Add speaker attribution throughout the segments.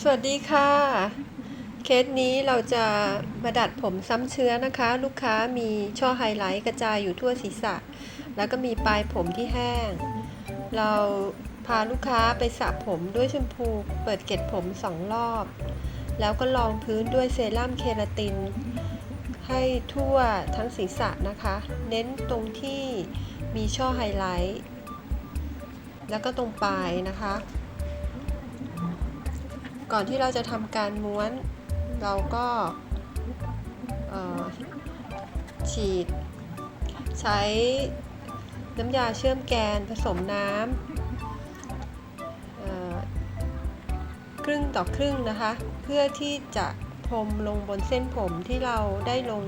Speaker 1: สวัสดีค่ะ เคสนี้เราจะมาดัดผมซ้ำเชื้อนะคะ ลูกค้ามีช่อไฮไลท์กระจายอยู่ทั่วศีรษะ แล้วก็มีปลายผมที่แห้ง เราพาลูกค้าไปสระผมด้วยแชมพู เปิดเกล็ดผมสองรอบ แล้วก็รองพื้นด้วยเซรั่มเคราติน ให้ทั่วทั้งศีรษะนะคะ เน้นตรงที่มีช่อไฮไลท์ แล้วก็ตรงปลายนะคะ ก่อนที่เราจะทำการม้วนเราก็ฉีด ใช้น้ำยาเชื่อมแกนผสมน้ำครึ่งต่อครึ่งนะคะ เพื่อที่จะพรมลงบนเส้นผมที่เราได้ลง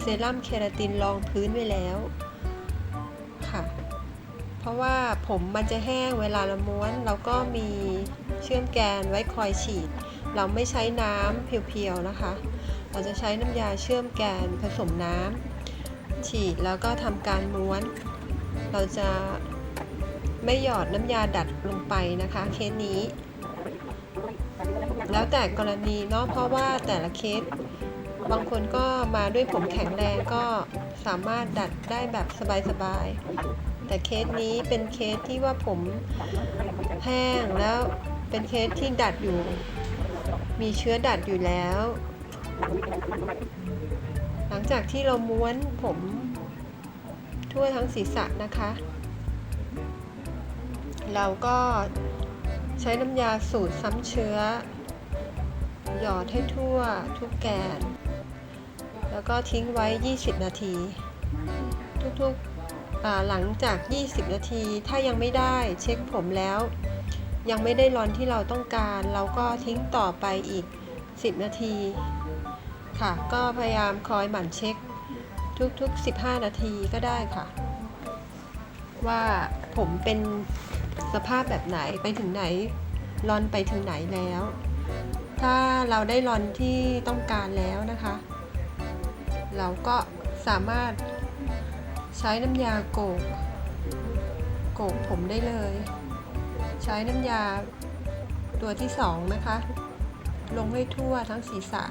Speaker 1: เซรั่มเคราตินรองพื้นไว้แล้วค่ะ เพราะว่าผมมันจะแห้งเวลาเราม้วนเราก็มี เชื่อมแกนไว้คอยฉีด เราไม่ใช้น้ำเพียวๆนะคะ เราจะใช้น้ำยาเชื่อมแกนผสมน้ำฉีดแล้วก็ทำการม้วน เราจะไม่หยอดน้ำยาดัดลงไปนะคะ เคสนี้ แล้วแต่กรณีเนาะเพราะว่าแต่ละเคสบางคนก็มาด้วยผมแข็งแรงก็สามารถดัดได้แบบสบายๆ แต่เคสนี้เป็นเคสที่ว่าผมแห้งแล้ว เป็นเคสที่ดัดอยู่ มีเชื้อดัดอยู่แล้ว หลังจากที่เราม้วนผมทั่วทั้งศีรษะนะคะ เราก็ใช้น้ำยาสูตรซ้ำเชื้อ หยอดให้ทั่วทุกแกน แล้วก็ทิ้งไว้ 20 นาที ทุกๆหลังจาก 20 นาทีถ้ายังไม่ได้เช็คผมแล้ว ยังไม่ได้รอนที่เราต้องการ เราก็ทิ้งต่อไปอีก 10 นาที ค่ะ ก็พยายามคอยหมั่นเช็คทุกๆ 15 นาทีก็ได้ค่ะ ว่าผมเป็นสภาพแบบไหนไปถึงไหนรอนไปถึงไหนแล้ว ถ้าเราได้รอนที่ต้องการแล้วนะคะ เราก็สามารถใช้น้ำยาโกกโกกผมได้เลย ใช้น้ำยาตัวที่สองนะคะ ลงให้ทั่วทั้งศีรษะ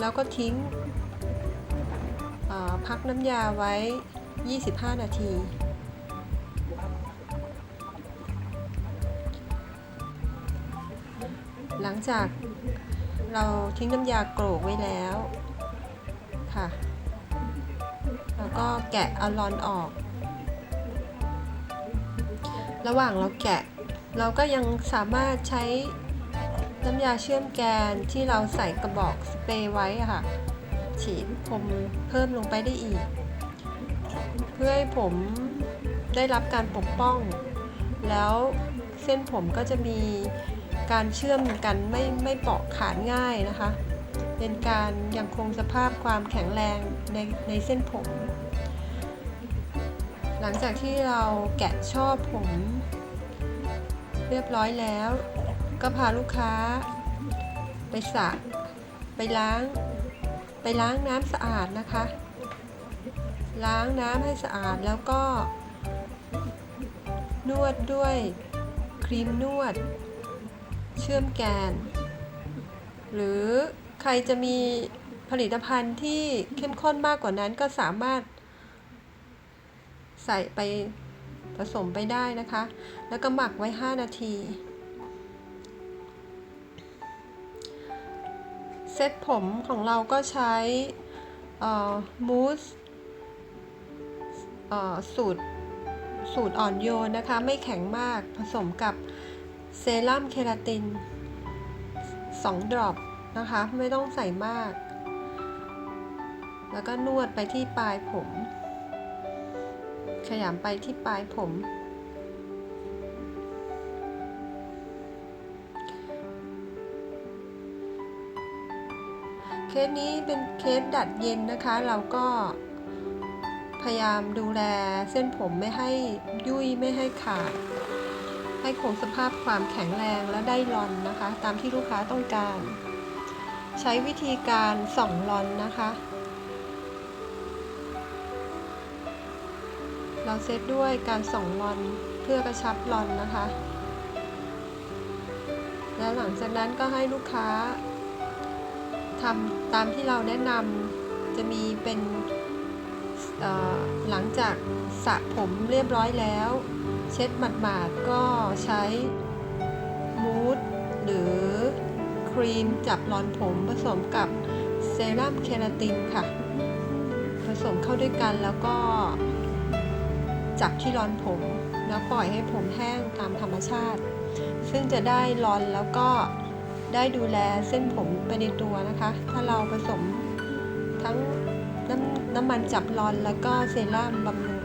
Speaker 1: แล้วก็ทิ้งพักน้ำยาไว้ 25 นาที หลังจากเราทิ้งน้ำยาโกรกไว้แล้วค่ะ แล้วก็แกะอลอนออก ระหว่างเราแกะ เราก็ยังสามารถใช้น้ำยาเชื่อมแกนที่เราใส่กระบอกสเปรย์ไว้ค่ะ ฉีดผมเพิ่มลงไปได้อีก เพื่อให้ผมได้รับการปกป้อง แล้วเส้นผมก็จะมีการเชื่อมกันไม่ไม่เปราะขาดง่ายนะคะ เป็นการยังคงสภาพความแข็งแรงในในเส้นผม หลังจากที่เราแกะช่อผม เรียบร้อยแล้ว ก็พาลูกค้า ไปสระไปล้าง ไปล้างน้ำสะอาดนะคะ ล้างน้ำให้สะอาดแล้วก็ นวดด้วยครีมนวด เชื่อมแกน หรือใครจะมีผลิตภัณฑ์ที่เข้มข้นมากกว่านั้นก็สามารถ ใส่ไปผสมไปได้นะคะ แล้วก็หมักไว้ 5 นาที เซตผมของเราก็ใช้มูสสูตรสูตรอ่อนโยนนะคะ ไม่แข็งมากผสมกับเซรั่มเคราติน 2 ดรอปนะคะ ไม่ต้องใส่มาก แล้วก็นวดไปที่ปลายผม ขยำไปที่ปลายผม เคสนี้เป็นเคสดัดเย็นนะคะ เราก็พยายามดูแลเส้นผมไม่ให้ยุ่ยไม่ให้ขาด ให้คงสภาพความแข็งแรงและได้รอนนะคะ ตามที่ลูกค้าต้องการ ใช้วิธีการส่องรอนนะคะ เราเซตด้วยการส่องรอนเพื่อกระชับรอนนะคะ แล้วหลังจากนั้นก็ให้ลูกค้าทำตามที่เราแนะนำจะมีเป็นหลังจากสระผมเรียบร้อยแล้ว เช็ดหมาดๆก็ใช้มูสหรือครีมจับรอนผมผสมกับเซรั่มเคราตินค่ะ ผสมเข้าด้วยกันแล้วก็ จับที่ร้อนผม แล้วปล่อยให้ผมแห้งตามธรรมชาติ ซึ่งจะได้ร้อนแล้วก็ได้ดูแลเส้นผมไปในตัวนะคะ ถ้าเราผสมทั้งน้ำน้ำมันจับร้อนแล้วก็เซรั่มบำรุง